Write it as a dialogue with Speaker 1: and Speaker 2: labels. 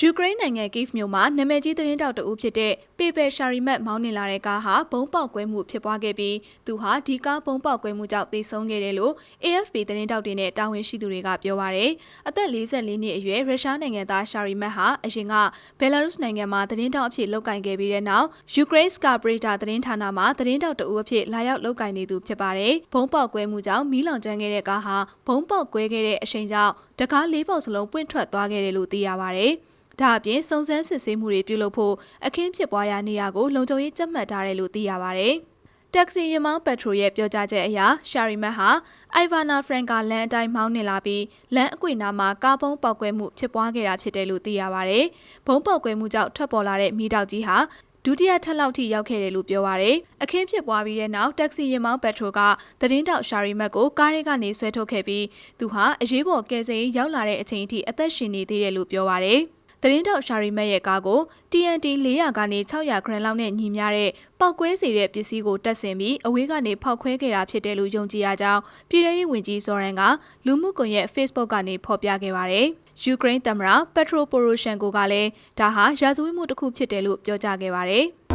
Speaker 1: ယူကရိန်းနိုင်ငံကိဗ်မြို့မှာနာမည်ကြီးသတင်းတောက်တဦးဖြစ်တဲ့ပေပယ်ရှာရီမတ်မောင်းနေလာတဲ့ကားဟာဘုံပေါက်ကွဲမှုဖြစ်ပွားခဲ့ပြီးသူဟာဒီကားဘုံပေါက်ကွဲမှုကြောင့်သေဆုံးခဲ့တယ်လို့ AFP သတင်းတောက်တွေနဲ့တာဝန်ရှိသူတွေကပြောပါရယ်အသက်44နှစ်အရွယ်ရုရှားနိုင်ငံသားရှာရီမတ်ဟာအရင်ကဘယ်လာရုစ်နိုင်ငံမှာသတင်းတောက်အဖြစ်လုပ်ကင်ခဲ့ပြီးတဲ့နောက်ယူကရိန်းစကာပရီတာသတင်းဌာနမှာသတင်းတောက်တဦးအဖြစ်လာရောက်လုပ်ကင်နေသူဖြစ်ပါတယ်ဘုံပေါက်ကွဲမှုကြောင့်မီးလောင်ကျွမ်းခဲ့တဲ့ကားဟာဘုံပေါက်ကွဲခဲ့တဲ့အချိန်ကြောင့်တကားလေးပေါက်စလုံးပွင့်ထွက်သွားခဲ့တယ်လို့သိရပါတယ် ဒါအပြင်စုံစမ်းစစ်ဆေးမှုတွေပြုလုပ်ဖို့အခင်းဖြစ်ပွားရာနေရာကိုလုံခြုံရေးကြပ်မတ်ထားတယ်လို့သိရပါဗျ။တက္ကစီရမောင်းပက်ထရိုရဲ့ပြောကြားချက်အရရှာရီမတ်ဟာအိုင်ဗာနာဖရန်ကာလန်အတိုင်းမောင်းနေလာပြီးလမ်းအကွေနာမှာကားပုံးပေါက်ကွဲမှုဖြစ်ပွားခဲ့တာဖြစ်တယ်လို့သိရပါဗျ။ဘုံပေါက်ကွဲမှုကြောင့်ထွက်ပေါ်လာတဲ့မိတောက်ကြီးဟာဒုတိယထပ်လောက်ထိရောက်ခဲ့တယ်လို့ပြောပါရယ်အခင်းဖြစ်ပွားပြီးတဲ့နောက်တက္ကစီရင်မောင်းပက်ထရိုကသတင်းတောက်ရှာရီမတ်ကိုကားရဲကနေဆွဲထုတ်ခဲ့ပြီးသူဟာအရေးပေါ်ကယ်ဆယ်ရေးရောက်လာတဲ့အချိန်အထိအသက်ရှင်နေသေးတယ်လို့ပြောပါရယ် သတင်းတောက်ရှာရီမတ်ရဲ့ကားကို TNT 400ကနေ600ခရန်လောက်နဲ့ညီမျှတဲ့ပောက်ကွဲစေတဲ့ပစ္စည်းကိုတက်ဆင်ပြီးအဝေးကနေဖောက်ခွဲခဲ့တာဖြစ်တယ်လို့ယုံကြည်ရကြောင်းပြည်ထောင်ရေးဝန်ကြီးဇော်ရန်ကလူမှုကွန်ရက် Facebook ကနေဖော်ပြခဲ့ပါတယ်။ယူကရိန်းသမ္မတပက်ထရိုပိုရိုရှန်ကိုကလည်းဒါဟာရာဇဝတ်မှုတစ်ခုဖြစ်တယ်လို့ပြောကြားခဲ့ပါတယ်။